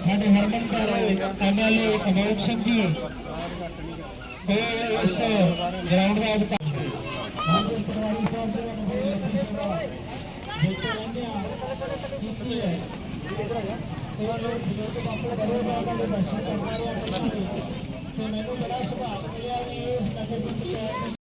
ਸਾਡੇ ਹਰਮਨ ਪਿਆਰੇ ਐਮਐਲਏ ਅਮੋਕ ਸਿੰਘ ਜੀ ਤੇ ਇਸ ਗਰਾਊਂਡ ਦਾ ਉਦਘਾਟਨ ਤੇ ਮੈਨੂੰ ਬੜਾ ਸੁਭਾਗ ਮਿਲਿਆ ਵੀ ਇਸ ਨਗਰ ਪੰਚਾਇਤ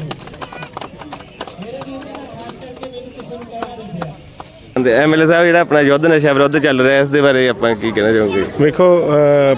ਐਮਐਲਏ ਸਾਹਿਬ ਜਿਹੜਾ ਆਪਣਾ ਯੁੱਧ ਨਸ਼ਾ ਵਿਰੁੱਧ ਚੱਲ ਰਿਹਾ ਇਸ ਦੇ ਬਾਰੇ ਆਪਾਂ ਕੀ ਕਹਿਣਾ ਚਾਹੋਗੇ? ਵੇਖੋ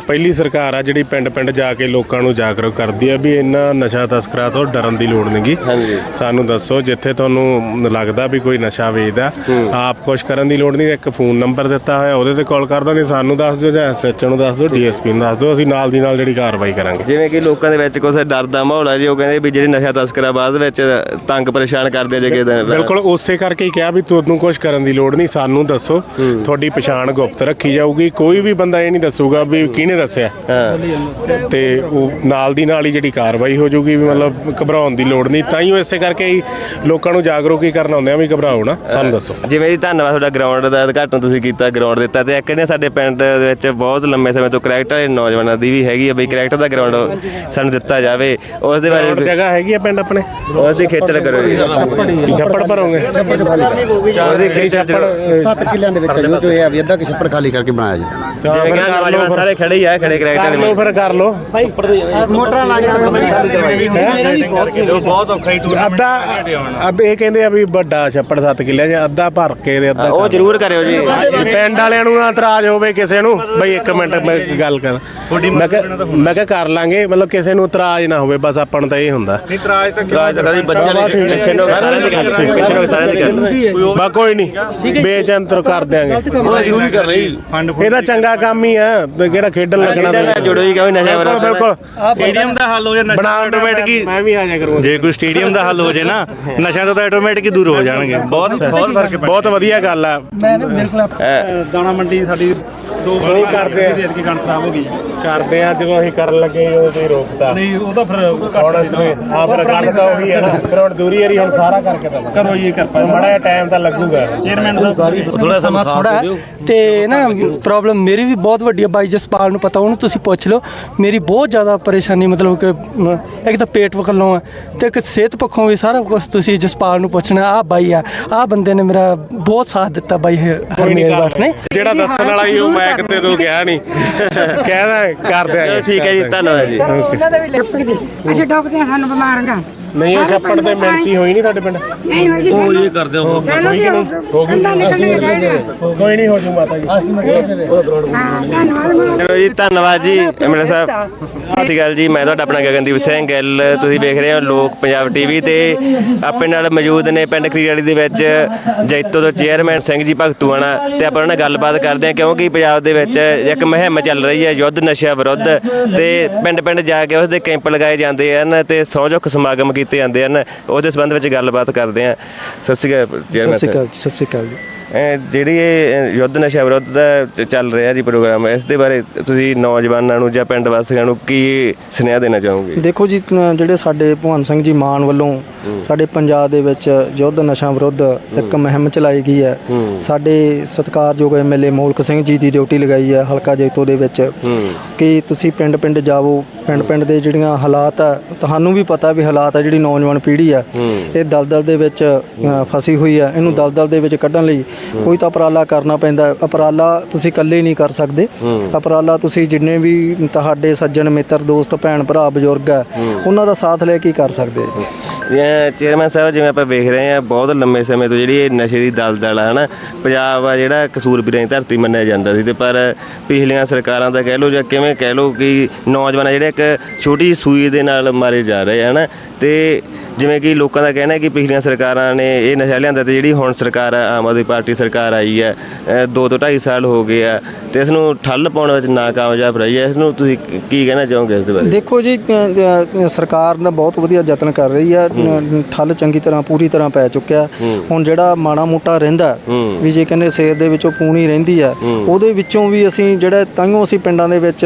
ਪਹਿਲੀ ਸਰਕਾਰ ਆ ਜਿਹੜੀ ਪਿੰਡ ਪਿੰਡ ਜਾ ਕੇ ਲੋਕਾਂ ਨੂੰ ਜਾਗਰੂਕ ਕਰਦੀ ਆ ਵੀ ਇੰਨਾ ਨਸ਼ਾ ਤਸਕਰਾਂ ਤੋਂ ਡਰਨ ਦੀ ਲੋੜ ਨਹੀਂਗੀ। ਹਾਂਜੀ। ਸਾਨੂੰ ਦੱਸੋ ਜਿੱਥੇ ਤੁਹਾਨੂੰ ਲੱਗਦਾ ਵੀ ਕੋਈ ਨਸ਼ਾ ਵੇਚਦਾ ਆਪ ਕੁਛ ਕਰਨ ਦੀ ਲੋੜ ਨਹੀਂ ਇੱਕ ਫੋਨ ਨੰਬਰ ਦਿੱਤਾ ਹੋਇਆ ਉਹਦੇ ਤੇ ਕਾਲ ਕਰ ਦੋ ਨਹੀਂ ਸਾਨੂੰ ਦੱਸ ਦਿਓ ਜਾਂ ਐਸਐਚਓ ਨੂੰ ਦੱਸ ਦਿਓ ਡੀਐਸਪੀ ਨੂੰ ਦੱਸ ਦਿਓ ਅਸੀਂ ਨਾਲ ਦੀ ਨਾਲ ਜਿਹੜੀ ਕਾਰਵਾਈ ਕਰਾਂਗੇ। ਜਿਵੇਂ ਕਿ ਲੋਕਾਂ ਦੇ ਵਿੱਚ ਕੁਝ ਡਰ ਦਾ ਮਾਹੌਲ ਹੈ ਜੀ ਉਹ ਕਹਿੰਦੇ ਵੀ ਜਿਹੜੇ ਨਸ਼ਾ ਤਸਕਰ ਆ ਬਾਅਦ ਵਿੱਚ ਤੰਗ ਪਰੇਸ਼ਾਨ ਕਰਦੇ ਆ ਜੇ ਕਿਸੇ ਦਿਨ ਬਿਲਕੁਲ ਉਸੇ ਕਰਕੇ ਹੀ ਕਿਹਾ ਵੀ ਤੁਹਾਨੂੰ ਕੁਝ ਕਰਨ ਦੀ ਲੋੜ ਨਹੀਂ ਸਾਨੂੰ ਦੱਸੋ। ਤੁਹਾਡੀ ਪਛਾਣ ਗੁਪਤ ਰੱਖੀ ਜਾਊਗੀ। ਕੋਈ ਵੀ ਬੰਦਾ ਇਹ ਨਹੀਂ ਦੱਸੂਗਾ ਵੀ ਕਿਹਨੇ ਦੱਸਿਆ। ਤੇ ਉਹ ਨਾਲ ਦੀ ਨਾਲ ਹੀ ਜਿਹੜੀ ਕਾਰਵਾਈ ਹੋ ਜਾਊਗੀ ਵੀ ਮਤਲਬ ਘਬਰਾਉਣ ਦੀ ਲੋੜ ਨਹੀਂ। ਤਾਂ ਹੀ ਉਹ ਇਸੇ ਕਰਕੇ ਹੀ ਲੋਕਾਂ ਨੂੰ ਜਾਗਰੂਕ ਹੀ ਕਰਨ ਆਉਂਦੇ ਆ ਵੀ ਘਬਰਾਓ ਨਾ। ਸਾਨੂੰ ਦੱਸੋ। ਜਿਵੇਂ ਜੀ ਧੰਨਵਾਦ ਤੁਹਾਡਾ ਗਰਾਊਂਡ ਦਾ ਉਦਘਾਟਨ ਤੁਸੀਂ ਕੀਤਾ ਗਰਾਊਂਡ ਦਿੱਤਾ ਤੇ ਇੱਕ ਨੇ ਸਾਡੇ ਪਿੰਡ ਦੇ ਵਿੱਚ ਬਹੁਤ ਲੰਮੇ ਸਮੇਂ ਤੋਂ ਕਰੈਕਟਰ ਵਾਲੇ ਨੌਜਵਾਨਾਂ ਦੀ ਵੀ ਹੈਗੀ ਹੈ ਬਈ ਕਰੈਕਟਰ ਦਾ ਗਰਾਊਂਡ ਸਾਨੂੰ ਦਿੱਤਾ ਜਾਵੇ। ਉਸ ਦੇ ਹੋਰ ਬਾਰੇ ਜਗ੍ਹਾ ਹੈਗੀ ਆ ਪਿੰਡ ਆਪਣੇ? ਉਸ ਦੀ ਖੇਚਲ ਕਰੋ ਜੀ। ਕੀ ਛੱਪੜ ਭਰੋਗੇ। ਉਹਦੀ ਖੇਚਲ। 7 ਕਿੱਲਿਆਂ ਦੇ ਵਿੱਚ ਜੋ ਜੋ ਇਹ ਆ ਵੀ ਅੱਧਾ ਕਿ ਛੱਪੜ ਖਾਲੀ ਕਰਕੇ ਬਣਾਇਆ ਜੀ। ਚਾਹ ਜਿਵੇਂ ਫਿਰ ਕਿ ਕਰ ਲਓ ਨੌਜਵਾਨ ਫਿਰ। ਸਾਰੇ ਖੜੇ ਹੀ ਆ ਖੜੇ ਕਰੈਕਟਰ ਕਰ ਲਓ ਫਿਰ ਕਰ ਲਓ। ਮੋਟਰਾਂ ਲਾਈਆਂ ਖਾਲੀ ਕਰਵਾਈ ਅੱਧਾ ਅਬ ਇਹ ਕਹਿੰਦੇ ਆ ਵੀ ਵੱਡਾ ਛੱਪੜ 7 ਕਿੱਲਿਆਂ 'ਚ ਅੱਧਾ ਭਰ ਕੇ ਦੇ ਅੱਧਾ ਉਹ ਜ਼ਰੂਰ ਕਰਿਓ ਜੀ। ਪਿੰਡ ਵਾਲਿਆਂ ਨੂੰ ਨਾ ਇਤਰਾਜ਼ ਹੋਵੇ ਕਿਸੇ ਨੂੰ ਬਈ ਇੱਕ ਮਿੰਟ ਮੈਂ ਗੱਲ ਕਰ ਮੈਂ ਕਿਹਾ ਮੈਂ ਕਿਹਾ ਕਰ ਲਾਂਗੇ ਮਤਲਬ ਕਿਸੇ ਨੂੰ ਇਤਰਾਜ਼ ਨਾ ਹੋਵੇ ਬਸ ਆਪਾਂ ਨੂੰ ਤਾਂ ਇਹ ਹੁੰਦਾ। ਰਾਜ ਤਾਂ ਕਦੀ ਬੱਚਾ ਨਹੀਂ ਖੇਡੋ ਸਾਰਿਆਂ ਦੀ ਗੱਲ ਖੇਡੋ ਸਾਰਿਆਂ ਦੀ ਗੱਲ ਬਾ ਕੋਈ ਨਹੀਂ। ਬੇਚੰਤਰ ਕਰ ਦਿਆਂਗੇ। ਉਹ ਜ਼ਰੂਰੀ ਕਰ ਰਹੀ ਇਹ ਤਾਂ ਚੰਗਾ ਕੰਮ ਹੀ ਆ ਤੇ ਕਿਹੜਾ ਖੇਡਣ ਲੱਗਣਾ ਨਾਲ ਜੁੜੋ ਜੀ ਕਿਉਂ ਨਸ਼ਾ ਬਿਲਕੁਲ ਬਿਲਕੁਲ। ਸਟੇਡੀਅਮ ਦਾ ਹੱਲ ਹੋ ਜਾਏ ਨਸ਼ਾ ਬਣਾ ਆਟੋਮੈਟਿਕ ਮੈਂ ਵੀ ਆ ਜਾ ਕਰੂੰਗਾ। ਜੇ ਕੋਈ ਸਟੇਡੀਅਮ ਦਾ ਹੱਲ ਹੋ ਜਾਏ ਨਾ ਨਸ਼ਾ ਤੋਂ ਤਾਂ ਆਟੋਮੈਟਿਕ ਹੀ ਦੂਰ ਹੋ ਜਾਣਗੇ। ਬਹੁਤ ਬਹੁਤ ਫ਼ਰਕ ਬਹੁਤ ਵਧੀਆ ਗੱਲ ਆ। ਦਾਣਾ ਮੰਡੀ ਸਾਡੀ ਦੋ ਨਹੀਂ ਕਰਦੇ ਆ। ਦੇ ਕੇ ਖਰਾਬ ਹੋ ਗਈ। ਕਰਦੇ ਆ ਜਦੋਂ ਅਸੀਂ ਕਰਨ ਲੱਗੇ ਉਦੋਂ ਤੁਸੀਂ ਰੋਕਤਾ। ਨਹੀਂ ਉਹਦਾ ਫਿਰ ਹੁਣ ਤੁਸੀਂ ਆ ਫਿਰ ਗੱਲ ਤਾਂ ਉਹੀ ਹੈ ਨਾ। ਫਿਰ ਹੁਣ ਦੂਰੀ ਏਰੀ ਹੁਣ ਸਾਰਾ ਕਰਕੇ ਤਾਂ ਕਰੋ ਜੀ ਕਿਰਪਾ। ਮਾੜਾ ਜਿਹਾ ਟਾਈਮ ਤਾਂ ਲੱਗੂਗਾ। ਚੇਅਰਮੈਨ ਸਾਹਿਬ ਥੋੜਾ ਸਮਾਂ ਥੋੜਾ ਹੈ। ਤੇ ਨਾ ਪ੍ਰੋਬਲਮ ਮੇਰੀ ਵੀ ਬਹੁਤ ਵੱਡੀ ਹੈ। ਬਾਈ ਜਸਪਾਲ ਨੂੰ ਪਤਾ ਉਹਨੂੰ ਤੁਸੀਂ ਪੁੱਛ ਲਓ। ਮੇਰੀ ਬਹੁਤ ਜ਼ਿਆਦਾ ਪਰੇਸ਼ਾਨੀ ਮਤਲਬ ਕਿ ਇੱਕ ਤਾਂ ਪੇਟ ਵਕਲੋਂ ਹੈ ਤੇ ਇੱਕ ਸਿਹਤ ਪੱਖੋਂ ਵੀ ਸਾਰਾ ਕੁਝ ਤੁਸੀਂ ਜਸਪਾਲ ਨੂੰ ਪੁੱਛਣਾ ਆ ਬਾਈ ਆ ਆ ਬੰਦੇ ਨੇ ਮੇਰਾ ਬਹੁਤ ਸਾਥ ਦਿੱਤਾ ਬਾਈ ਹਰਮੇਲ ਭੱਟ ਨੇ। ਜਿਹੜਾ ਦੱਸਣ ਵਾਲਾ ਸੀ ਉਹ ਮੈਂ ਕਿਤੇ ਤੋਂ ਗਿਆ ਨਹੀਂ ਕਹਿਦਾ ਕਰ ਚਲੋ ਦਿਆਂਗੇ ਠੀਕ ਹੈ ਜੀ ਧੰਨਵਾਦ ਜੀ। ਛੱਪੜ ਦੀ ਅਸੀਂ ਡੁੱਬਦੇ ਹਾਂ ਸਾਨੂੰ ਬਿਮਾਰੀਆਂ ਨਹੀਂ ਇਹ ਛੱਪੜ ਤੇ ਮਿਹਨਤੀ ਹੋਈ ਨਹੀਂ ਤੁਹਾਡੇ ਪਿੰਡ। ਨਹੀਂ ਹੋਈ ਜੀ ਉਹ ਇਹ ਕਰਦੇ ਹੋ ਸਾਨੂੰ ਵੀ ਹੋ ਗਈ। ਅੰਦਰ ਨਿਕਲਣੇ ਚਾਹੀਦੇ ਕੋਈ ਨਹੀਂ ਹੋ ਜੂ ਮਾਤਾ ਜੀ। ਹਾਂ ਧੰਨਵਾਦ ਮੈਨੂੰ ਚਲੋ ਜੀ ਧੰਨਵਾਦ ਜੀ ਐਮਐਲਏ ਸਾਹਿਬ। ਸਤਿ ਸ਼੍ਰੀ ਅਕਾਲ ਜੀ ਮੈਂ ਤੁਹਾਡਾ ਆਪਣਾ ਗਗਨਦੀਪ ਸਿੰਘ ਗਿੱਲ। ਤੁਸੀਂ ਵੇਖ ਰਹੇ ਹੋ ਲੋਕ ਪੰਜਾਬ ਟੀਵੀ ਤੇ। ਆਪਣੇ ਨਾਲ ਮੌਜੂਦ ਨੇ ਪਿੰਡ ਖਰੀਵਾਲੀ ਦੇ ਵਿੱਚ ਜੈਤੋ ਤੋਂ ਚੇਅਰਮੈਨ ਸਿੰਘ ਜੀ ਭਗਤੂਆਣਾ ਤੇ ਆਪਾਂ ਉਹਨਾਂ ਨਾਲ ਗੱਲਬਾਤ ਕਰਦੇ ਹਾਂ ਕਿਉਂਕਿ ਪੰਜਾਬ ਦੇ ਵਿੱਚ ਇੱਕ ਮੁਹਿੰਮ ਚੱਲ ਰਹੀ ਹੈ ਯੁੱਧ ਨਸ਼ਾ ਵਿਰੁੱਧ। ਤੇ ਪਿੰਡ ਪਿੰਡ ਜਾ ਕੇ ਉਸ ਦੇ ਕੈਂਪ ਲਗਾਏ ਜਾਂਦੇ ਹਨ ਤੇ ਸੌਜੋਖ ਸਮਾਗਮ ਕੀਤੇ ਜਾਂਦੇ ਹਨ। ਉਸ ਦੇ ਸੰਬੰਧ ਵਿੱਚ ਗੱਲਬਾਤ ਕਰਦੇ ਹਾਂ। ਸਤਿ ਸ਼੍ਰੀ ਅਕਾਲ ਸਤਿ ਚੇਅਰਮੈਨ ਸਾਹਿਬ ਸਤਿ ਸ਼੍ਰੀ ਅਕਾਲ ਜੀ। ਜਿਹੜੀ ਇਹ ਯੁੱਧ ਨਸ਼ਾ ਵਿਰੁੱਧ ਦਾ ਚੱਲ ਰਿਹਾ ਜੀ ਪ੍ਰੋਗਰਾਮ ਇਸ ਦੇ ਬਾਰੇ ਤੁਸੀਂ ਨੌਜਵਾਨਾਂ ਨੂੰ ਜਾਂ ਪਿੰਡ ਵਾਸੀਆਂ ਨੂੰ ਕੀ ਸੁਨੇਹਾ ਦੇਣਾ ਚਾਹੋਗੇ? ਦੇਖੋ ਜੀ ਜਿਹੜੇ ਸਾਡੇ ਭਗਵੰਤ ਸਿੰਘ ਜੀ ਮਾਨ ਵੱਲੋਂ ਸਾਡੇ ਪੰਜਾਬ ਦੇ ਵਿੱਚ ਯੁੱਧ ਨਸ਼ਾ ਵਿਰੁੱਧ ਇੱਕ ਮੁਹਿੰਮ ਚਲਾਈ ਗਈ ਹੈ। ਸਾਡੇ ਸਤਿਕਾਰਯੋਗ ਐਮਐਲਏ ਮੋਲਕ ਸਿੰਘ ਜੀ ਦੀ ਡਿਊਟੀ ਲਗਾਈ ਹੈ ਹਲਕਾ ਜੈਤੋ ਦੇ ਵਿੱਚ। ਕਿ ਤੁਸੀਂ ਪਿੰਡ ਪਿੰਡ ਜਾਵੋ ਪਿੰਡ ਪਿੰਡ ਦੇ ਜਿਹੜੀਆਂ ਹਾਲਾਤ ਆ ਤੁਹਾਨੂੰ ਵੀ ਪਤਾ ਵੀ ਹਾਲਾਤ ਆ ਜਿਹੜੀ ਨੌਜਵਾਨ ਪੀੜ੍ਹੀ ਆ ਇਹ ਦਲਦਲ ਦੇ ਵਿੱਚ ਫਸੀ ਹੋਈ ਆ ਇਹਨੂੰ ਦਲਦਲ ਦੇ ਵਿੱਚ ਕੱਢਣ ਲਈ ਕੋਈ ਤਾਂ ਉਪਰਾਲਾ ਕਰਨਾ ਪੈਂਦਾ ਹੈ। ਉਪਰਾਲਾ ਤੁਸੀਂ ਇਕੱਲੇ ਨਹੀਂ ਕਰ ਸਕਦੇ। ਉਪਰਾਲਾ ਤੁਸੀਂ ਜਿੰਨੇ ਵੀ ਤੁਹਾਡੇ ਸੱਜਣ ਮਿੱਤਰ ਦੋਸਤ ਭੈਣ ਭਰਾ ਬਜ਼ੁਰਗ ਆ ਉਹਨਾਂ ਦਾ ਸਾਥ ਲੈ ਕੇ ਹੀ ਕਰ ਸਕਦੇ ਜਿਵੇਂ ਚੇਅਰਮੈਨ ਸਾਹਿਬ ਜਿਵੇਂ ਆਪਾਂ ਵੇਖ ਰਹੇ ਹਾਂ ਬਹੁਤ ਲੰਮੇ ਸਮੇਂ ਤੋਂ ਜਿਹੜੀ ਇਹ ਨਸ਼ੇ ਦੀ ਦਲਦਲ ਆ ਹਨਾ ਪੰਜਾਬ ਆ ਜਿਹੜਾ ਕਸੂਰਬੀਰਾਂ ਦੀ ਧਰਤੀ ਮੰਨਿਆ ਜਾਂਦਾ ਸੀ ਤੇ ਪਰ ਪਿਛਲੀਆਂ ਸਰਕਾਰਾਂ ਦਾ ਕਹਿ ਲਓ ਜਾਂ ਕਿਵੇਂ ਕਹਿ ਲਓ ਕਿ ਨੌਜਵਾਨ ਆ ਜਿਹੜੇ ਇੱਕ ਛੋਟੀ ਜਿਹੀ ਸੂਈ ਦੇ ਨਾਲ ਮਾਰੇ ਜਾ ਰਹੇ ਆ ਹਨਾ ਤੇ ਜਿਵੇਂ ਕਿ ਲੋਕਾਂ ਦਾ ਕਹਿਣਾ ਹੈ ਕਿ ਪਿਛਲੀਆਂ ਸਰਕਾਰਾਂ ਨੇ ਇਹ ਨਸ਼ਾ ਲਿਆਂਦਾ ਤੇ ਜਿਹੜੀ ਹੁਣ ਸਰਕਾਰ ਆ ਆਮ ਆਦਮੀ ਪਾਰਟੀ ਸਰਕਾਰ ਆਈ ਹੈ ਅ, ਦੋ ਤੋਂ ਢਾਈ ਸਾਲ ਹੋ ਗਏ ਆ ਤੇ ਇਸ ਨੂੰ ਠੱਲ ਪਾਉਣ ਵਿੱਚ ਨਾਕਾਮਯਾਬ ਰਹੀ ਹੈ। ਇਸ ਨੂੰ ਤੁਸੀਂ ਕੀ ਕਹਿਣਾ ਚਾਹੋਗੇ ਇਸ ਬਾਰੇ? ਦੇਖੋ ਜੀ ਸਰਕਾਰ ਦਾ ਬਹੁਤ ਵਧੀਆ ਯਤਨ ਕਰ ਰਹੀ ਹੈ। ਠੱਲ ਚੰਗੀ ਤਰ੍ਹਾਂ ਪੂਰੀ ਤਰ੍ਹਾਂ ਪੈ ਚੁੱਕਿਆ। ਹੁਣ ਜਿਹੜਾ ਮਾੜਾ ਮੋਟਾ ਰਹਿੰਦਾ। ਵੀ ਜੇ ਕਹਿੰਦੇ ਸੇਰ ਦੇ ਵਿੱਚੋਂ ਪੂਣੀ ਰਹਿੰਦੀ ਹੈ ਉਹਦੇ ਵਿੱਚੋਂ ਵੀ ਅਸੀਂ ਜਿਹੜਾ ਤਾਂਹੀਓ ਅਸੀਂ ਪਿੰਡਾਂ ਦੇ ਵਿੱਚ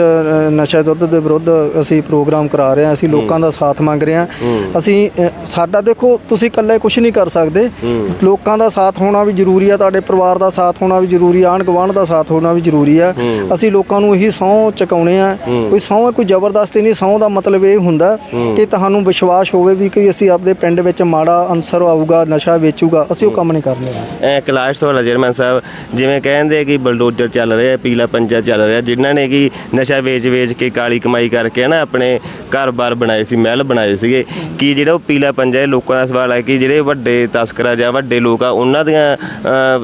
ਨਸ਼ਾ ਦੁੱਧ ਦੇ ਵਿਰੁੱਧ ਅਸੀਂ ਪ੍ਰੋਗਰਾਮ ਕਰਾ ਰਹੇ ਹਾਂ। ਅਸੀਂ ਲੋਕਾਂ ਦਾ ਸਾਥ ਮੰਗ ਰਹੇ ਹਾਂ। ਅਸੀਂ ਸਾਡਾ ਦੇਖੋ ਤੁਸੀਂ ਇਕੱਲੇ ਕੁਝ ਨਹੀਂ ਕਰ ਸਕਦੇ। ਲੋਕਾਂ ਦਾ ਸਾਥ ਹੋਣਾ ਵੀ ਜ਼ਰੂਰੀ ਹੈ ਤੁਹਾਡੇ ਪਰਿਵਾਰ ਦਾ ਸਾਥ ਹੋਣਾ ਵੀ ਜ਼ਰੂਰੀ ਹੈ ਆਂਢ ਗੁਆਂਢ ਦਾ ਸਾਥ ਹੋਣਾ ਵੀ ਜ਼ਰੂਰੀ ਹੈ। ਅਸੀਂ ਲੋਕਾਂ ਨੂੰ ਇਹੀ ਸਹੁੰ ਚੁਕਾਉਣੇ ਆ। ਕੋਈ ਸਹੁੰ ਕੋਈ ਜ਼ਬਰਦਸਤੀ ਨਹੀਂ ਸਹੁੰ ਦਾ ਮਤਲਬ ਇਹ ਹੁੰਦਾ ਕਿ ਤੁਹਾਨੂੰ ਵਿਸ਼ਵਾਸ ਹੋਵੇ ਵੀ ਕਿ ਅਸੀਂ ਆਪਦੇ ਪਿੰਡ ਵਿੱਚ ਮਾੜਾ ਅਨਸਰ ਆਊਗਾ ਨਸ਼ਾ ਵੇਚੂਗਾ ਅਸੀਂ ਉਹ ਕੰਮ ਨਹੀਂ ਕਰਨੇ ਐ ਕੈਲਾਸ਼ ਵਾਲਾ ਚੇਅਰਮੈਨ ਸਾਹਿਬ ਜਿਵੇਂ ਕਹਿੰਦੇ ਕਿ ਬਲਡੋਜ਼ਰ ਚੱਲ ਰਿਹਾ ਪੀਲਾ ਪੰਜਾ ਚੱਲ ਰਿਹਾ ਜਿਨ੍ਹਾਂ ਨੇ ਕਿ ਨਸ਼ਾ ਵੇਚ-ਵੇਚ ਕੇ ਕਾਲੀ ਕਮਾਈ ਕਰਕੇ ਨਾ ਆਪਣੇ ਘਰ-ਬਾਰ ਬਣਾਏ ਸੀ ਮਹਿਲ ਬਣਾਏ ਸੀਗੇ ਕਿ ਜਿਹੜਾ ਉਹ ਪੀਲਾ ਪੰਜਾ ਇਹ ਲੋਕਾਂ ਦਾ ਸਵਾਲ ਹੈ ਕਿ ਜਿਹੜੇ ਵੱਡੇ ਤਸਕਰ ਜਾਂ ਵੱਡੇ ਲੋਕ ਆ ਉਹਨਾਂ ਦੀਆਂ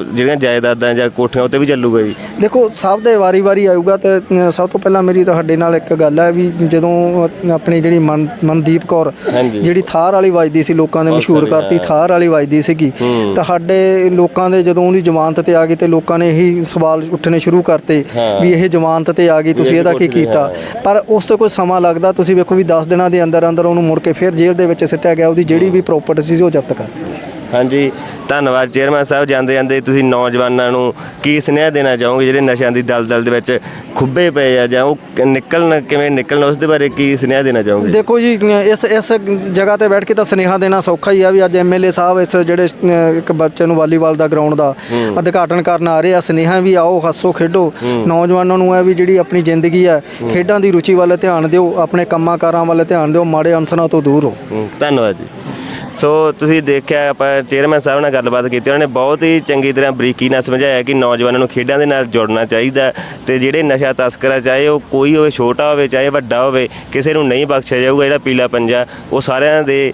ਜਿਹੜੀਆਂ ਜਾਇਦਾਦਾਂ ਜਾਂ ਕੋਠੀਆਂ ਉੱਤੇ ਵੀ ਚੱਲੂਗਾ ਜੀ? ਦੇਖੋ ਸਭ ਦੇ ਵਾਰੀ-ਵਾਰੀ ਆਊਗਾ ਤੇ ਅ, ਸਭ ਤੋਂ ਪਹਿਲਾਂ ਮੇਰੀ ਤੁਹਾਡੇ ਨਾਲ ਇੱਕ ਗੱਲ ਹੈ ਵੀ ਜਦੋਂ ਅ, ਆਪਣੀ ਜਿਹੜੀ ਮਨ ਮਨਦੀਪ ਕੌਰ ਹਾਂਜੀ। ਜਿਹੜੀ ਥਾਰ ਵਾਲੀ ਵੱਜਦੀ ਸੀ ਲੋਕਾਂ ਨੇ ਮਸ਼ਹੂਰ ਕਰਤੀ ਥਾਰ ਵਾਲੀ ਵੱਜਦੀ ਸੀਗੀ ਤਾਂ ਸਾਡੇ ਲੋਕਾਂ ਦੇ ਜਦੋਂ ਉਹਦੀ ਜ਼ਮਾਨਤ ਤੇ ਆ ਗਈ ਤੇ ਲੋਕਾਂ ਨੇ ਇਹੀ ਸਵਾਲ ਉੱਠਣੇ ਸ਼ੁਰੂ ਕਰਤੇ ਵੀ ਇਹ ਜ਼ਮਾਨਤ ਤੇ ਆ ਗਈ ਤੁਸੀਂ ਇਹਦਾ ਕੀ ਕੀਤਾ? ਪਰ ਉਸ ਤੋਂ ਕੋਈ ਸਮਾਂ ਲੱਗਦਾ ਤੁਸੀਂ ਵੇਖੋ ਵੀ 10 ਦਿਨਾਂ ਦੇ ਅੰਦਰ ਅੰਦਰ ਉਹਨੂੰ ਮੁੜ ਕੇ ਫਿਰ ਜੇਲ੍ਹ ਦੇ ਵਿੱਚ ਸਿੱਟਿਆ ਗਿਆ ਉਹਦੀ ਜਿਹੜੀ ਵੀ ਪ੍ਰੋਪਰਟੀ ਸੀ ਉਹ ਜ਼ਬਤ ਕਰ ਲਈ। ਹਾਂਜੀ ਧੰਨਵਾਦ ਚੇਅਰਮੈਨ ਸਾਹਿਬ ਜਾਂਦੇ ਜਾਂਦੇ ਤੁਸੀਂ ਨੌਜਵਾਨਾਂ ਨੂੰ ਕੀ ਸੁਨੇਹਾ ਦੇਣਾ ਚਾਹੋਗੇ ਜਿਹੜੇ ਨਸ਼ਿਆਂ ਦੀ ਦਲਦਲ ਦੇ ਵਿੱਚ ਖੁੱਬੇ ਪਏ ਆ ਜਾਂ ਉਹ ਕ- ਨਿਕਲਣ ਕਿਵੇਂ ਨਿਕਲਣ ਉਸ ਦੇ ਬਾਰੇ ਕੀ ਸੁਨੇਹਾ ਦੇਣਾ ਚਾਹੋਗੇ? ਦੇਖੋ ਜੀ ਇਸ ਇਸ ਜਗ੍ਹਾ ਤੇ ਬੈਠ ਕੇ ਤਾਂ ਸੁਨੇਹਾ ਦੇਣਾ ਸੌਖਾ ਹੀ ਆ ਵੀ ਅੱਜ ਐਮਐਲਏ ਸਾਹਿਬ ਇਸ ਜਿਹੜੇ ਅਹ, ਇੱਕ ਬੱਚੇ ਨੂੰ ਵਾਲੀਬਾਲ ਦਾ ਗਰਾਊਂਡ ਦਾ ਉਦਘਾਟਨ ਕਰਨ ਆ ਰਹੇ ਆ ਸੁਨੇਹਾ ਵੀ ਆਓ ਹੱਸੋ ਖੇਡੋ। ਨੌਜਵਾਨਾਂ ਨੂੰ ਹੈ ਵੀ ਜਿਹੜੀ ਆਪਣੀ ਜ਼ਿੰਦਗੀ ਹੈ। ਖੇਡਾਂ ਦੀ ਰੁਚੀ ਵੱਲ ਧਿਆਨ ਦਿਓ ਆਪਣੇ ਕੰਮਾਂ ਕਾਰਾਂ ਵੱਲ ਧਿਆਨ ਦਿਓ ਮਾੜੇ ਅਨਸਰਾਂ ਤੋਂ ਦੂਰ ਹੂੰ, ਧੰਨਵਾਦ ਜੀ। ਸੋ ਤੁਸੀਂ ਦੇਖਿਆ ਆਪਾਂ ਚੇਅਰਮੈਨ ਸਾਹਿਬ ਨਾਲ ਗੱਲਬਾਤ ਕੀਤੀ, ਉਹਨਾਂ ਨੇ ਬਹੁਤ ਹੀ ਚੰਗੀ ਤਰ੍ਹਾਂ ਬਰੀਕੀ ਨਾਲ ਸਮਝਾਇਆ ਕਿ ਨੌਜਵਾਨਾਂ ਨੂੰ ਖੇਡਾਂ ਦੇ ਨਾਲ ਜੁੜਨਾ ਚਾਹੀਦਾ ਤੇ ਜਿਹੜੇ ਨਸ਼ਾ ਤਸਕਰ ਆ ਚਾਹੇ ਉਹ ਕੋਈ ਹੋਵੇ, ਛੋਟਾ ਹੋਵੇ, ਚਾਹੇ ਵੱਡਾ ਹੋਵੇ, ਕਿਸੇ ਨੂੰ ਨਹੀਂ ਬਖਸ਼ਿਆ ਜਾਊਗਾ, ਜਿਹੜਾ ਪੀਲਾ ਪੰਜਾ, ਉਹ ਸਾਰਿਆਂ ਦੇ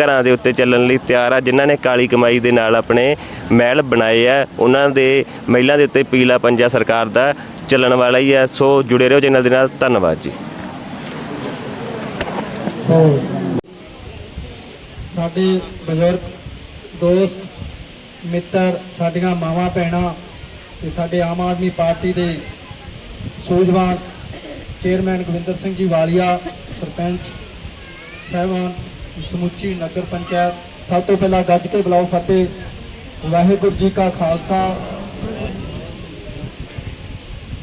ਘਰਾਂ ਦੇ ਉੱਤੇ ਚੱਲਣ ਲਈ ਤਿਆਰ ਆ, ਜਿਨ੍ਹਾਂ ਨੇ ਕਾਲੀ ਕਮਾਈ ਦੇ ਨਾਲ ਆਪਣੇ ਮਹਿਲ ਬਣਾਏ ਆ, ਉਹਨਾਂ ਦੇ ਮਹਿਲਾਂ ਦੇ ਉੱਤੇ ਪੀਲਾ ਪੰਜਾ ਸਰਕਾਰ ਦਾ ਚੱਲਣ ਵਾਲਾ ਹੀ ਆ। ਸੋ ਜੁੜੇ ਰਹੋ ਚੈਨਲ ਦੇ ਨਾਲ, ਧੰਨਵਾਦ ਜੀ। ਸਾਡੇ ਬਜ਼ੁਰਗ, ਦੋਸਤ, ਮਿੱਤਰ, ਸਾਡੀਆਂ ਮਾਵਾਂ, ਭੈਣਾਂ ਤੇ ਸਾਡੇ ਆਮ ਆਦਮੀ ਪਾਰਟੀ ਦੇ ਸੂਝਵਾਨ ਚੇਅਰਮੈਨ ਗੋਬਿੰਦਰ ਸਿੰਘ ਜੀ ਵਾਲੀਆ, ਸਰਪੰਚ ਸਾਹਿਬਾਨ, ਸਮੁੱਚੀ ਨਗਰ ਪੰਚਾਇਤ, ਸਭ ਤੋਂ ਪਹਿਲਾਂ ਗੱਜ ਕੇ ਬੁਲਾਓ ਫਤਿਹ, ਵਾਹਿਗੁਰੂ ਜੀ ਕਾ ਖਾਲਸਾ।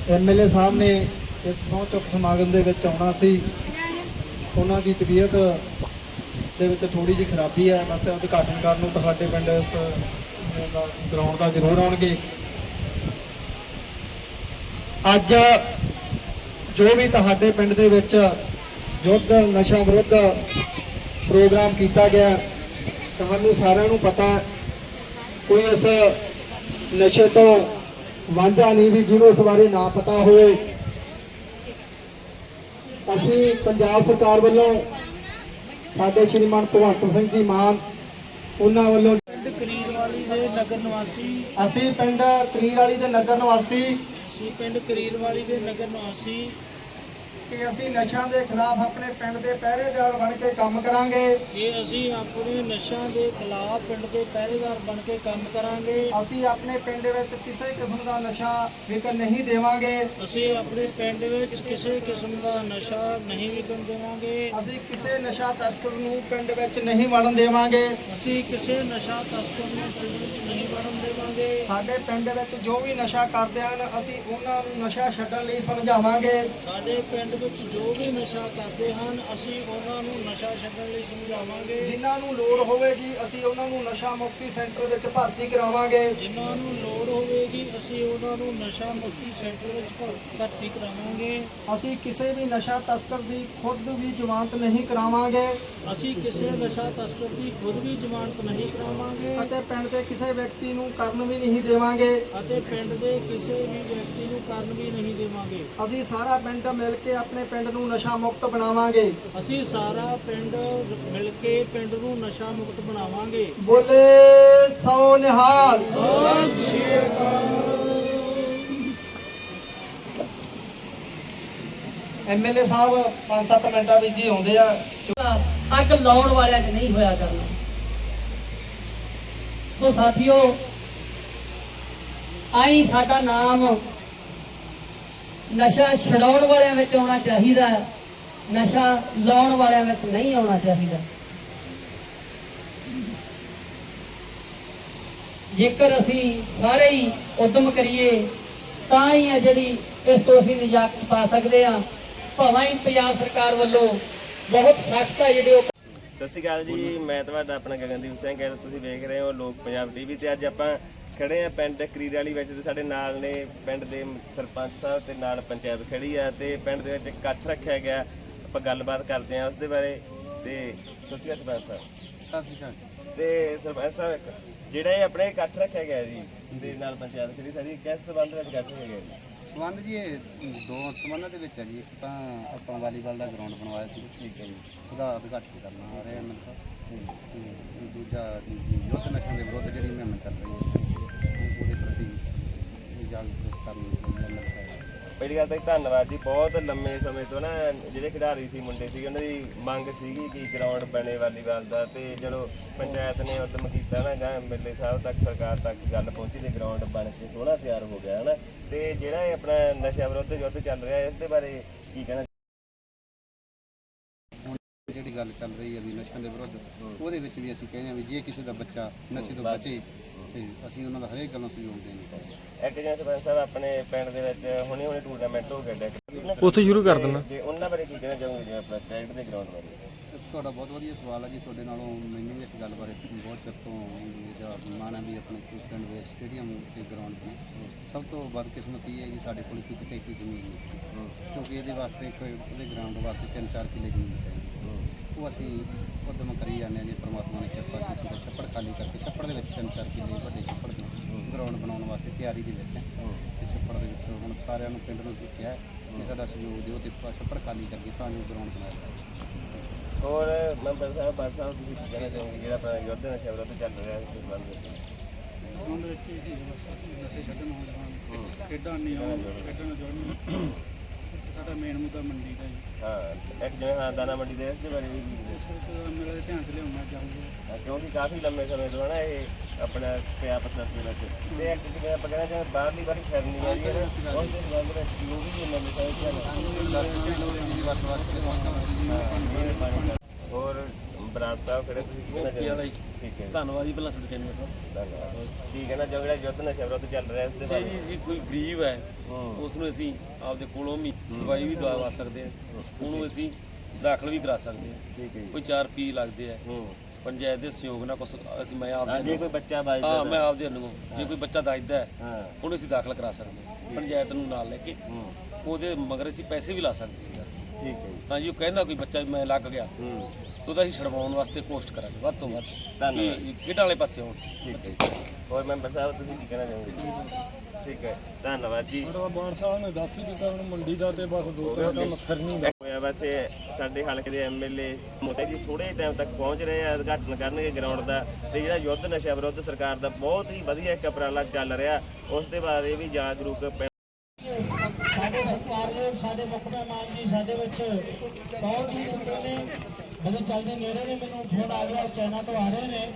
ਐਮਐਲਏ ਸਾਹਿਬ ਨੇ ਇਸ ਸਹੁੰ ਚੁੱਕ ਸਮਾਗਮ ਦੇ ਵਿੱਚ ਆਉਣਾ ਸੀ। ਉਹਨਾਂ ਦੀ ਤਬੀਅਤ ਦੇ ਵਿੱਚ ਥੋੜੀ ਜਿਹੀ ਖਰਾਬੀ ਹੈ, ਬਸ ਉਦਘਾਟਨ ਕਰਨ ਨੂੰ ਤੁਹਾਡੇ ਪਿੰਡ ਇਸ ਗਰਾਊਂਡ ਦਾ ਜ਼ਰੂਰ ਆਉਣਗੇ। ਅੱਜ ਜੋ ਵੀ ਤੁਹਾਡੇ ਪਿੰਡ ਦੇ ਵਿੱਚ ਯੁੱਧ, ਨਸ਼ਾ ਵਿਰੁੱਧ ਪ੍ਰੋਗਰਾਮ ਕੀਤਾ ਗਿਆ, ਤੁਹਾਨੂੰ ਸਾਰਿਆਂ ਨੂੰ ਪਤਾ ਕੋਈ ਇਸ ਨਸ਼ੇ ਤੋਂ ਵਾਂਝਾ ਨਹੀਂ ਵੀ ਜਿਹਨੂੰ ਇਸ ਬਾਰੇ ਨਾ ਪਤਾ ਹੋਵੇ। ਅਸੀਂ ਪੰਜਾਬ ਸਰਕਾਰ ਵੱਲੋਂ ਸਾਡੇ ਸ਼੍ਰੀਮਾਨ ਭਗਵੰਤ ਸਿੰਘ ਜੀ ਮਾਨ ਉਹਨਾਂ ਵੱਲੋਂ ਪਿੰਡ ਕਰੀਰ ਵਾਲੀ ਦੇ ਨਗਰ ਨਿਵਾਸੀ ਅਸੀਂ ਪਿੰਡ ਕਰੀਰ ਵਾਲੀ ਦੇ ਨਗਰ ਨਿਵਾਸੀ ਸੀ ਪਿੰਡ ਕਰੀਰ ਵਾਲੀ ਦੇ ਨਗਰ ਨਿਵਾਸੀ ਕਿ ਅਸੀਂ ਨਸ਼ਿਆਂ ਦੇ ਖਿਲਾਫ ਆਪਣੇ ਪਿੰਡ ਦੇ ਪਹਿਰੇਦਾਰ ਬਣ ਕੇ ਕੰਮ ਕਰਾਂਗੇ। ਕਿ ਅਸੀਂ ਆਪਣੇ ਨਸ਼ਿਆਂ ਦੇ ਖਿਲਾਫ ਪਿੰਡ ਦੇ ਪਹਿਰੇਦਾਰ ਬਣ ਕੇ ਕੰਮ ਕਰਾਂਗੇ। ਅਸੀਂ ਆਪਣੇ ਪਿੰਡ ਵਿੱਚ ਕਿਸੇ ਕਿਸਮ ਦਾ ਨਸ਼ਾ ਵਿਕਣ ਨਹੀਂ ਦੇਵਾਂਗੇ। ਅਸੀਂ ਆਪਣੇ ਪਿੰਡ ਵਿੱਚ ਕਿਸੇ ਕਿਸਮ ਦਾ ਨਸ਼ਾ ਨਹੀਂ ਵਿਕਣ ਦੇਵਾਂਗੇ। ਅਸੀਂ ਕਿਸੇ ਨਸ਼ਾ ਤਸਕਰ ਨੂੰ ਪਿੰਡ ਵਿੱਚ ਨਹੀਂ ਵੜਨ ਦੇਵਾਂਗੇ। ਅਸੀਂ ਕਿਸੇ ਨਸ਼ਾ ਤਸਕਰ ਨੂੰ ਪਿੰਡ ਵਿੱਚ ਨਹੀਂ ਵੜਨ ਦੇਵਾਂਗੇ। ਸਾਡੇ ਪਿੰਡ ਵਿੱਚ ਜੋ ਵੀ ਨਸ਼ਾ ਕਰਦੇ ਹਨ ਅਸੀਂ ਉਹਨਾਂ ਨੂੰ ਨਸ਼ਾ ਛੱਡਣ ਲਈ ਸਮਝਾਵਾਂਗੇ। ਸਾਡੇ ਪਿੰਡ ਵਿੱਚ ਜੋ ਵੀ ਨਸ਼ਾ ਕਰਦੇ ਹਨ ਅਸੀਂ ਉਹਨਾਂ ਨੂੰ ਨਸ਼ਾ ਛੱਡਣ ਲਈ ਸਮਝਾਵਾਂਗੇ। ਜਿਨ੍ਹਾਂ ਨੂੰ ਲੋੜ ਹੋਵੇਗੀ ਅਸੀਂ ਉਹਨਾਂ ਨੂੰ ਨਸ਼ਾ ਮੁਕਤੀ ਸੈਂਟਰ ਵਿੱਚ ਭਰਤੀ ਕਰਾਵਾਂਗੇ। ਜਿਨ੍ਹਾਂ ਨੂੰ ਲੋੜ ਹੋਵੇਗੀ ਅਸੀਂ ਉਹਨਾਂ ਨੂੰ ਨਸ਼ਾ ਮੁਕਤੀ ਸੈਂਟਰ ਵਿੱਚ ਭਰ- ਭਰਤੀ ਕਰਾਵਾਂਗੇ। ਅਸੀਂ ਕਿਸੇ ਵੀ ਨਸ਼ਾ ਤਸਕਰ ਦੀ ਖੁਦ ਵੀ ਜ਼ਮਾਨਤ ਨਹੀਂ ਕਰਾਵਾਂਗੇ। ਅਸੀਂ ਕਿਸੇ ਨਸ਼ਾ ਤਸਕਰ ਦੀ ਖੁਦ ਵੀ ਜ਼ਮਾਨਤ ਨਹੀਂ ਕਰਾਵਾਂਗੇ। ਅਤੇ ਪਿੰਡ ਦੇ ਕਿਸੇ ਵਿਅਕਤੀ ਨੂੰ ਕਰਨ ਵੀ ਨਹੀਂ ਦੇਵਾਂਗੇ। ਅਤੇ ਪਿੰਡ ਦੇ ਕਿਸੇ ਵੀ ਵਿਅਕਤੀ ਨੂੰ ਕਰਨ ਵੀ ਨਹੀਂ ਦੇਵਾਂਗੇ। ਅਸੀਂ ਸਾਰਾ ਪਿੰਡ ਮਿਲ ਕੇ ਆਪਣੇ ਪਿੰਡ ਨੂੰ ਨਸ਼ਾ ਮੁਕਤ ਬਣਾਵਾਂਗੇ। ਅਸੀਂ ਸਾਰਾ ਪਿੰਡ ਮਿਲ ਕੇ ਪਿੰਡ ਨੂੰ ਨਸ਼ਾ ਮੁਕਤ ਬਣਾਵਾਂਗੇ। ਬੋਲੇ ਸੋ ਨਿਹਾਲ। ਐਮਐਲਏ ਸਾਹਿਬ 5-7 ਮਿੰਟਾਂ ਵਿੱਚ ਹੀ ਆਉਂਦੇ ਆ। ਅੱਗ ਲਾਉਣ ਵਾਲਿਆਂ 'ਚ ਨਹੀਂ ਹੋਇਆ ਕਰਨਾ। ਸੋ ਸਾਥੀਓ ਆਈ ਸਾਡਾ ਨਾਮ ਨਸ਼ਾ ਛਡਾਉਣ ਵਾਲਿਆਂ ਵਿੱਚ ਆਉਣਾ ਚਾਹੀਦਾ ਨਸ਼ਾ ਲਾਉਣ ਵਾਲਿਆਂ ਵਿੱਚ ਨਹੀਂ ਆਉਣਾ ਚਾਹੀਦਾ। ਜੇਕਰ ਅਸੀਂ ਸਾਰੇ ਹੀ ਉਦਮ ਕਰੀਏ, ਤਾਂ ਹੀ ਆ ਜਿਹੜੀ ਇਸ ਤੋਂ ਅਸੀਂ ਨਿਜਾਤ ਪਾ ਸਕਦੇ ਆ ਭਾਵੇਂ ਹੀ ਪੰਜਾਬ ਸਰਕਾਰ ਵੱਲੋਂ ਬਹੁਤ ਸਖਤ ਆ ਜਿਹੜੇ ਸਤਿ ਸ਼੍ਰੀ ਅਕਾਲ ਜੀ, ਮੈਂ ਤੁਹਾਡਾ ਆਪਣਾ ਗਗਨਦੀਪ ਸਿੰਘ ਹੈ ਤੁਸੀਂ ਵੇਖ ਰਹੇ ਹੋ ਲੋਕ ਪੰਜਾਬ ਟੀਵੀ ਤੇ। ਅੱਜ ਆਪਾਂ ਖੜੇ ਆ ਪਿੰਡ ਕਰੀਰ ਵਾਲੀ ਵਿੱਚ ਤੇ ਸਾਡੇ ਨਾਲ ਨੇ ਪਿੰਡ ਦੇ ਸਰਪੰਚ ਸਾਹਿਬ ਤੇ ਨਾਲ ਪੰਚਾਇਤ ਖੜੀ ਆ ਤੇ ਪਿੰਡ ਦੇ ਵਿੱਚ ਇੱਕ ਇਕੱਠ ਰੱਖਿਆ ਗਿਆ। ਆਪਾਂ ਗੱਲਬਾਤ ਕਰਦੇ ਆ ਉਸ ਦੇ ਬਾਰੇ ਤੇ ਸਤਿ ਸ਼੍ਰੀ ਅਕਾਲ ਸਾਹਿਬ। ਸਤਿ ਸ਼੍ਰੀ ਅਕਾਲ। ਤੇ ਸਰਪੰਚ ਸਾਹਿਬ ਇੱਕ ਜਿਹੜਾ ਇਹ ਆਪਣੇ ਇਕੱਠ ਰੱਖਿਆ ਗਿਆ ਜੀ ਦੇ ਨਾਲ ਪੰਚਾਇਤ ਖੜੀ ਸਾਰੀ ਕਿਸ ਸੰਬੰਧ ਵਿੱਚ ਇਕੱਠ ਹੋਇਆ ਗਿਆ ਸਬੰਧ ਜੀ ਇਹ ਦੋ ਸਬੰਧਾਂ ਦੇ ਵਿੱਚ ਹੈ ਜੀ। ਇੱਕ ਤਾਂ ਆਪਾਂ ਵਾਲੀਬਾਲ ਦਾ ਗਰਾਊਂਡ ਬਣਵਾਇਆ ਸੀ ਠੀਕ ਹੈ ਜੀ। ਉਹਦਾ ਉਦਘਾਟਨ ਕਰਨਾ ਆ ਰਿਹਾ ਐਮਐਲ ਸਾਹਿਬ। ਦੂਜਾ ਯੁੱਧ ਨਸ਼ਿਆਂ ਦੇ ਵਿਰੁੱਧ ਜਿਹੜੀ ਮੁਹਿੰਮ ਚੱਲ ਰਹੀ ਹੈ। ਜਾਗਰੂਕ ਕਰਨ ਪਹਿਲੀ ਗੱਲ ਤਾਂ ਜੀ ਧੰਨਵਾਦ ਜੀ ਬਹੁਤ ਲੰਮੇ ਸਮੇਂ ਤੋਂ ਨਾ ਜਿਹੜੇ ਖਿਡਾਰੀ ਸੀ ਮੁੰਡੇ ਸੀ ਉਹਨਾਂ ਦੀ ਮੰਗ ਸੀਗੀ ਕਿ ਗਰਾਊਂਡ ਬਣੇ ਵਾਲੀਬਾਲ ਦਾ ਤੇ ਜਦੋਂ ਪੰਚਾਇਤ ਨੇ ਉਦਮ ਕੀਤਾ ਨਾ ਜਾਂ ਐਮਐਲਏ ਸਾਹਿਬ ਤੱਕ ਸਰਕਾਰ ਤੱਕ ਗੱਲ ਪਹੁੰਚੀ ਤੇ ਗਰਾਊਂਡ ਬਣ ਕੇ ਸੋਹਣਾ ਤਿਆਰ ਹੋ ਗਿਆ ਹਨਾ? ਤੇ ਜਿਹੜਾ ਇਹ ਆਪਣਾ ਨਸ਼ਾ ਵਿਰੁੱਧ ਯੁੱਧ ਚੱਲ ਰਿਹਾ ਇਸ ਦੇ ਬਾਰੇ ਕੀ ਕਹਿਣਾ ਜਿਹੜੀ ਗੱਲ ਚੱਲ ਰਹੀ ਹੈ ਵੀ ਨਸ਼ਿਆਂ ਦੇ ਵਿਰੁੱਧ ਉਹਦੇ ਵਿੱਚ ਵੀ ਅਸੀਂ ਕਹਿੰਦੇ ਹਾਂ ਵੀ ਜੇ ਕਿਸੇ ਦਾ ਬੱਚਾ ਨਸ਼ੇ ਤੋਂ ਬਚੇ ਤੇ ਅਸੀਂ ਉਹਨਾਂ ਦਾ ਹਰੇਕ ਗੱਲੋਂ ਸਹਿਯੋਗ ਦੇਣਾ ਇੱਕ ਜਿਹਾ ਸਰਪੰਚ ਸਾਹਿਬ ਆਪਣੇ ਪਿੰਡ ਦੇ ਵਿੱਚ ਹੁਣੇ ਹੁਣੇ ਟੂਰਨਾਮੈਂਟ ਹੋ ਗਿਆ ਉੱਥੇ ਸ਼ੁਰੂ ਕਰ ਦੇਣਾ ਤੇ ਉਹਨਾਂ ਬਾਰੇ ਕੀ ਕਹਿਣਾ ਚਾਹੋਗੇ ਜਿਵੇਂ ਆਪਣਾ ਕ੍ਰਿਕਟ ਦੇ ਗਰਾਊਂਡ ਬਾਰੇ? ਤੁਹਾਡਾ ਬਹੁਤ ਵਧੀਆ ਸਵਾਲ ਹੈ ਜੀ ਤੁਹਾਡੇ ਨਾਲੋਂ ਮੈਨੂੰ ਵੀ ਇਸ ਗੱਲ ਬਾਰੇ ਬਹੁਤ ਚਿਰ ਤੋਂ ਇਹਦਾ ਮਾਣ ਹੈ ਵੀ ਆਪਣੇ ਪਿੰਡ ਦੇ ਸਟੇਡੀਅਮ ਤੇ ਗਰਾਊਂਡ ਬਣੇ ਸਭ ਤੋਂ ਬਦਕਿਸਮਤੀ ਇਹ ਹੈ ਜੀ ਸਾਡੇ ਕੋਲ ਕੋਈ ਪੰਚਾਇਤੀ ਜ਼ਮੀਨ ਨਹੀਂ। ਕਿਉਂਕਿ ਇਹਦੇ ਵਾਸਤੇ ਇੱਕ ਉਹਦੇ ਗਰਾਊਂਡ ਵਾਸਤੇ 3-4 ਕਿੱਲੇ ਜ਼ਮੀਨ ਚਾਹੀਦੀ ਉਹ ਅਸੀਂ ਉਦਮ ਕਰੀ ਜਾਂਦੇ ਹਾਂ ਜੀ ਪ੍ਰਮਾਤਮਾ ਨੇ ਕਿਰਪਾ ਕੀਤੀ ਛੱਪੜ ਖਾਲੀ ਕਰਕੇ ਛੱਪੜ ਦੇ ਵਿੱਚ 3-4 ਕਿੱਲੇ ਵੱਡੇ ਛੱਪੜ ਦੇ ਗਰਾਊਂਡ ਬਣਾਉਣ ਵਾਸਤੇ ਤਿਆਰੀ ਦੇ ਵਿੱਚ ਹੈ। ਤੇ ਛੱਪੜ ਦੇ ਵਿੱਚ ਹੁਣ ਸਾਰਿਆਂ ਨੂੰ ਪਿੰਡ ਨੂੰ ਕਿਹਾ ਹੈ ਕਿ ਸਾਡਾ ਸਹਿਯੋਗ ਦਿਓ ਤੇ ਛੱਪੜ ਖਾਲੀ ਕਰਕੇ ਤਾਂ ਜੋ ਗਰਾਊਂਡ ਬਣਾਇਆ ਜਾਵੇ। ਹੋਰ ਮੈਂਬਰ ਸਾਹਿਬ ਬਾਦ ਸਾਹਿਬ ਤੁਸੀਂ ਕੀ ਕਹਿਣਾ ਚਾਹੋਗੇ? ਜਿਹੜਾ ਆਪਣਾ ਯੁੱਧ ਨਸ਼ਾ ਵਿਰੁੱਧ ਚੱਲ ਰਿਹਾ ਇਸ ਵਿੱਚ। ਉਹਨਾਂ ਦੇ ਵਿੱਚ ਇਹ ਨਸ਼ੇ ਛੱਡਣ ਨੌਜਵਾਨ ਖੇਡਾਂ ਨਹੀਂ ਆਉਣ ਖੇਡਣ ਜੁੜਨ ਸਾਡਾ ਮੇਨ ਮੁੱਦਾ ਮੰਡੀ ਦਾ ਜੀ। ਹਾਂ ਇੱਕ ਜਿਵੇਂ ਹਾਂ ਦਾਣਾ ਮੰਡੀ ਦੇ ਇਸ ਦੇ ਬਾਰੇ ਵੀ ਕੀ? ਇਸ ਵਿੱਚ ਮੇਰਾ ਧਿਆਨ ਤੇ ਲਿਆਉਣਾ ਚਾਹੂੰਗਾ ਹਾਂ, ਕਿਉਂਕਿ ਕਾਫੀ ਲੰਮੇ ਸਮੇਂ ਤੋਂ ਨਾ ਇਹ ਆਪਣਾ ਪਿਆ ਪਸੰਦ ਦੇ ਵਿੱਚ। ਤੇ ਇੱਕ ਜਿਵੇਂ ਆਪਾਂ ਕਹਿੰਦੇ ਜਿਵੇਂ ਬਾਹਰਲੀ ਵਾਰੀ ਫਿਰਨੀ ਆ ਰਹੀ ਹੈ ਨਾ ਉਸ ਦੇ ਸੰਬੰਧ ਵਿੱਚ ਕੀ ਉਹ ਵੀ ਇਹਨਾਂ ਦੇ ਸਾਹਿਬ ਜੀ ਵਸ ਵਸ ਹੋਰ ਬਰਾੜ ਸਾਹਿਬ ਖੜੇ ਤੁਸੀਂ ਕੀ ਕਹਿਣਾ ਚਾਹੁੰਦੇ ਠੀਕ ਹੈ ਧੰਨਵਾਦ ਜੀ ਪਹਿਲਾਂ ਸਾਡੇ ਚੈਨਲ ਸਾਹਿਬ ਧੰਨਵਾਦ। ਕੀ ਕਹਿਣਾ ਚਾਹੋਗੇ ਜਿਹੜਾ ਯੁੱਧ ਨਸ਼ਾ ਵਿਰੁੱਧ ਚੱਲ ਰਿਹਾ ਇਸ ਦੇ ਬਾਰੇ। ਜੇ ਕੋਈ ਗਰੀਬ ਹੈ ਉਸ ਨੂੰ ਅਸੀਂ ਆਪਦੇ ਕੋਲੋਂ ਵੀ ਦਵਾਈ ਵੀ ਦਵਾ ਸਕਦੇ ਹਾਂ। ਉਹਨੂੰ ਅਸੀਂ ਦਾਖਲ ਵੀ ਕਰਾ ਸਕਦੇ ਹਾਂ। ਠੀਕ ਹੈ ਜੀ। ਕੋਈ 4 ਪੀ ਲੱਗਦੇ ਆ। ਹੂੰ। ਪੰਚਾਇਤ ਦੇ ਸਹਿਯੋਗ ਨਾਲ ਕੁਛ ਅਸੀਂ ਮੈਂ ਹਾਂ ਆਪਦੇ ਜੇ ਕੋਈ ਬੱਚਾ ਹਾਂ ਮੈਂ ਆਪਦੇ ਨੂੰ ਜੇ ਕੋਈ ਬੱਚਾ ਦੱਸਦਾ ਹੈ ਹਾਂ। ਉਹਨੂੰ ਅਸੀਂ ਦਾਖਲ ਕਰਾ ਸਕਦੇ ਹਾਂ। ਪੰਚਾਇਤ ਨੂੰ ਨਾਲ ਲੈ ਕੇ ਹੂੰ। ਉਹਦੇ ਮਗਰ ਅਸੀਂ ਪੈਸੇ ਵੀ ਲਾ ਸਕਦੇ ਹਾਂ। ਠੀਕ ਹੈ ਜੀ। ਤਾਂ ਜੀ ਉਹ ਕਹਿੰਦਾ ਕੋਈ ਬੱਚਾ ਵੀ ਮੈਂ ਲੱਗ ਗਿਆ। ਹੂੰ। ਤਾਂ ਉਹਦਾ ਅਸੀਂ ਛਡਵਾਉਣ ਵਾਸਤੇ ਕੋਸ਼ਟ ਕਰਾਂਗੇ ਵੱਧ ਤੋਂ ਵੱਧ। ਧੰਨਵਾਦ। ਖੇਡਾਂ ਵਾਲੇ ਪਾਸੇ ਹੋਣ। ਠੀਕ ਹੈ ਹੋਰ ਮੈਂਬਰ ਸਾਹਿਬ ਤੁਸੀਂ ਕੀ ਕਹਿਣਾ ਚਾਹੋਗੇ? ਠੀਕ ਹੈ ਧੰਨਵਾਦ ਜੀ। ਬਾਣ ਸਾਹਿਬ ਨੇ ਦੱਸ ਹੀ ਦਿੱਤਾ ਹੁਣ ਮੰਡੀ ਦਾ ਤੇ ਬਸ ਦੋ ਤਿੰਨ ਕੰਮ ਖਰਨੀ ਹੋਇਆ ਵਾ ਤੇ ਸਾਡੇ ਹਲਕੇ ਦੇ ਐਮਐਲਏ ਮੋਟੇ ਜੀ ਥੋੜੇ ਟਾਈਮ ਤੱਕ ਪਹੁੰਚ ਰਹੇ ਆ ਉਦਘਾਟਨ ਕਰਨਗੇ ਗਰਾਊਂਡ ਦਾ। ਤੇ ਜਿਹੜਾ ਯੁੱਧ ਨਸ਼ਾ ਵਿਰੁੱਧ ਸਰਕਾਰ ਦਾ ਬਹੁਤ ਹੀ ਵਧੀਆ ਇੱਕ ਉਪਰਾਲਾ ਚੱਲ ਰਿਹਾ ਉਸ ਦੇ ਬਾਰੇ ਵੀ ਜਾਗਰੂਕ ਸਾਡੇ ਸਤਿਕਾਰਯੋਗ ਸਾਡੇ ਮੁੱਖ ਮਹਿਮਾਨ ਜੀ ਸਾਡੇ ਵਿੱਚ ਬਹੁਤ ਹੀ ਚੁੱਕੇ ਨੇ। ਜਦੋਂ ਚੱਲਦੇ ਨੇੜੇ ਨੇ ਮੈਨੂੰ ਫੋਨ ਆ ਗਿਆ ਚਾਈਨਾ ਤੋਂ ਆ ਰਹੇ ਨੇ।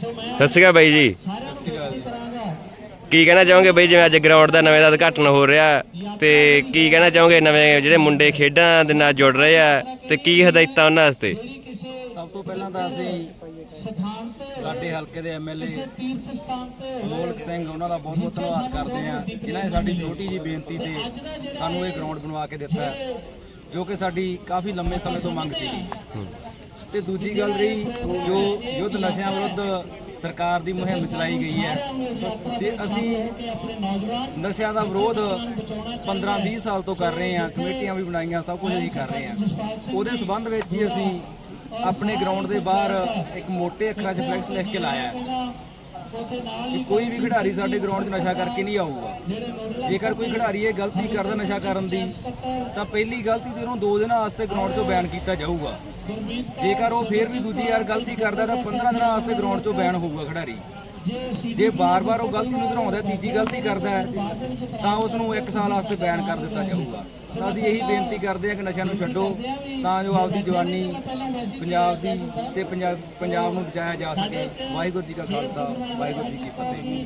ਸੋ ਮੈਂ ਸਤਿ ਸ਼੍ਰੀ ਅਕਾਲ ਬਾਈ ਜੀ। ਸਾਰਿਆਂ ਨੂੰ ਬੇਨਤੀ ਕਰਾਂਗਾ। ਕੀ ਕਹਿਣਾ ਚਾਹੋਗੇ ਬਈ ਜਿਵੇਂ ਅੱਜ ਗਰਾਊਂਡ ਦਾ ਨਵੇਂ ਦਾ ਉਦਘਾਟਨ ਹੋ ਰਿਹਾ ਤੇ ਕੀ ਕਹਿਣਾ ਚਾਹੋਗੇ ਨਵੇਂ ਜਿਹੜੇ ਮੁੰਡੇ ਖੇਡਾਂ ਦੇ ਨਾਲ ਜੁੜ ਰਹੇ ਆ ਤੇ ਕੀ ਹਦਾਇਤਾਂ ਉਹਨਾਂ ਵਾਸਤੇ? ਜਿਹੜੀ ਕਿਸੇ ਸਭ ਤੋਂ ਪਹਿਲਾਂ ਤਾਂ ਅਸੀਂ ਸਥਾਨ ਤੇ ਸਾਡੇ ਹਲਕੇ ਦੇ ਐਮਐਲਏ ਤੀਰਥ ਸਥਾਨ ਤੇ ਮੋਲਕ ਸਿੰਘ ਉਹਨਾਂ ਦਾ ਬਹੁਤ ਬਹੁਤ ਧੰਨਵਾਦ ਕਰਦੇ ਆ ਜਿਨ੍ਹਾਂ ਨੇ ਸਾਡੀ ਛੋਟੀ ਜੀ ਬੇਨਤੀ ਤੇ ਸਾਨੂੰ ਇਹ ਗਰਾਊਂਡ ਬਣਵਾ ਕੇ ਦਿੱਤਾ ਹੈ, ਜੋ ਕਿ ਸਾਡੀ ਕਾਫੀ ਲੰਮੇ ਸਮੇਂ ਤੋਂ ਮੰਗ ਸੀ ਤੇ ਦੂਜੀ ਗੱਲ ਰਹੀ, ਜੋ ਯੁੱਧ ਨਸ਼ਿਆਂ ਵਿਰੁੱਧ ਸਰਕਾਰ ਦੀ ਮੁਹਿੰਮ ਚਲਾਈ ਗਈ ਹੈ, ਤੇ ਅਸੀਂ ਨਸ਼ਿਆਂ ਦਾ ਵਿਰੋਧ 15-20 ਸਾਲ ਤੋਂ ਕਰ ਰਹੇ ਹਾਂ, ਕਮੇਟੀਆਂ ਵੀ ਬਣਾਈਆਂ, ਸਭ ਕੁਝ ਅਸੀਂ ਕਰ ਰਹੇ ਹਾਂ। ਉਹਦੇ ਸਬੰਧ ਵਿੱਚ ਹੀ ਅਸੀਂ ਆਪਣੇ ਗਰਾਊਂਡ ਦੇ ਬਾਹਰ ਇੱਕ ਮੋٹے ਅੱਖਰਾਂ 'ਚ ਫਲੈਕਸ ਲਿਖ ਕੇ ਲਾਇਆ ਕਿ ਕੋਈ ਵੀ ਖਿਡਾਰੀ ਸਾਡੇ ਗਰਾਊਂਡ 'ਚ ਨਸ਼ਾ ਕਰਕੇ ਨਹੀਂ ਆਊਗਾ। ਜੇਕਰ ਕੋਈ ਖਿਡਾਰੀ ਇਹ ਗਲਤੀ ਕਰਦਾ ਨਸ਼ਾ ਕਰਨ ਦੀ, ਤਾਂ ਪਹਿਲੀ ਗਲਤੀ ਤੇ ਉਹਨੂੰ 2 ਦਿਨਾਂ ਵਾਸਤੇ ਗਰਾਊਂਡ 'ਚੋਂ ਬੈਨ ਕੀਤਾ ਜਾਊਗਾ। ਜੇਕਰ ਉਹ ਫੇਰ ਵੀ ਦੂਜੀ ਵਾਰ ਗਲਤੀ ਕਰਦਾ, ਤਾਂ 15 ਦਿਨਾਂ ਵਾਸਤੇ ਗਰਾਊਂਡ 'ਚੋਂ ਬੈਨ ਹੋਊਗਾ ਖਿਡਾਰੀ। ਜੇ ਬਾਰ-ਬਾਰ ਉਹ ਗਲਤੀ ਨੂੰ ਦੁਹਰਾਉਂਦਾ, ਤੀਜੀ ਗਲਤੀ ਕਰਦਾ ਤਾਂ ਉਸ ਨੂੰ 1 ਸਾਲ ਵਾਸਤੇ ਬੈਨ ਕਰ ਦਿੱਤਾ ਜਾਊਗਾ। ਤਾਂ ਅਸੀਂ ਇਹੀ ਬੇਨਤੀ ਕਰਦੇ ਹਾਂ ਕਿ ਨਸ਼ਿਆਂ ਨੂੰ ਛੱਡੋ, ਤਾਂ ਜੋ ਆਪਦੀ ਜਵਾਨੀ ਪੰਜਾਬ ਦੀ ਤੇ ਪੰਜਾਬ ਪੰਜਾਬ ਨੂੰ ਬਚਾਇਆ ਜਾ ਸਕੇ। ਵਾਹਿਗੁਰੂ ਜੀ ਕਾ ਖਾਲਸਾ, ਵਾਹਿਗੁਰੂ ਜੀ ਕੀ ਫਤਿਹ।